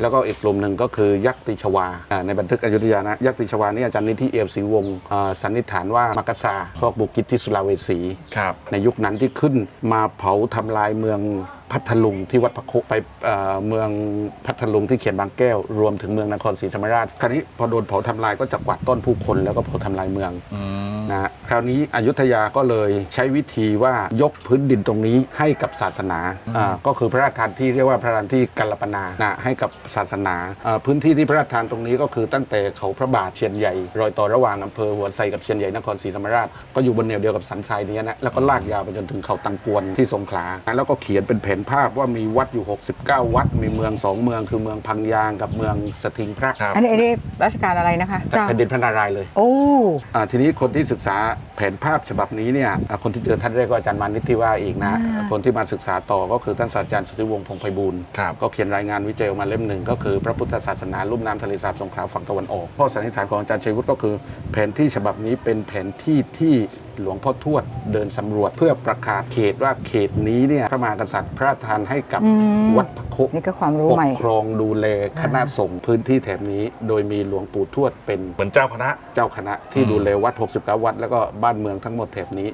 แล้วก็อีกกลุ่มหนึ่งก็คือยักษ์ติชวาอ่าในบันทึกอยุธยานะยักษ์ติชวานี่อาจารย์นิธิเอียวศรีวงศ์อ่าสันนิษฐานว่ามักกะซาพวกบุกิจที่สุลาเวสีครับในยุคนั้นที่ขึ้นมาเผาทำลายเมือง พัทลุงที่วัดพระโคไปเอ่อเมืองพัทลุงที่เขียนบางแก้ว รวมถึงเมืองนครศรีธรรมราช คราวนี้พอโดนเผาทำลายก็จะกวาดต้นผู้คนแล้วก็เผาทำลายเมืองอืมนะฮะคราวนี้อยุธยาก็เลยใช้วิธีว่ายกพื้นดินตรงนี้ให้กับศาสนาอ่าก็คือพระราชทานที่เรียกว่าพระราชทานที่กัลปนานะให้กับศาสนาอ่าพื้นที่ที่พระราชทานตรงนี้ก็คือตั้งแต่เขาพระบาทเชียนใหญ่ รอยต่อระหว่างอำเภอหัวไซกับเชียนใหญ่นครศรีธรรมราชก็อยู่บนแนวเดียวกับสันทรายนี้นะแล้วก็ลากยาวไปจนถึงเขาตังกวนที่สงขลาแล้วก็เขียนเป็นแผนภาพว่ามีวัดอยู่ 69 วัด มีเมืองสองเมืองคือเมืองพังยางกับเมืองสถิงพระครับอันนี้อันนี้รัชกาลอะไรนะคะ จากแผ่นดินพระนารายณ์เลย โอ้ อ่าทีนี้คนที่ศึกษาแผนภาพฉบับนี้เนี่ยอ่าคนที่เจอท่านแรกก็อาจารย์มานิตที่ว่าอีกนะ อ่า คนที่มาศึกษาต่อก็คือท่านศาสตราจารย์สุทธิวงศ์พงษ์ไพบูลย์ครับ ก็เขียนรายงานวิจัยออกมาเล่มหนึ่งก็คือพระพุทธศาสนาลุ่มน้ำทะเลสาบสงขลาฝั่งตะวันออกข้อสันนิษฐานของอาจารย์ชัยวุฒิก็คือ แผนที่ฉบับนี้เป็นแผนที่ที่หลวงพ่อทวดเดินสำรวจเพื่อประกาศเขตว่าเขตนี้เนี่ยพระมหากษัตริย์พระราชทานให้กับอืม วัดพระโคนี่ก็ความรู้ปใหม่กครองดูแลคณะสงฆ์พื้นที่แถบนี้ โดยมีหลวงปู่ทวดเป็นเหมือนเจ้าคณะ เจ้าคณะที่อืม ดูแลวัด 69 วัด แล้วก็บ้านเมืองทั้งหมดแถบนี้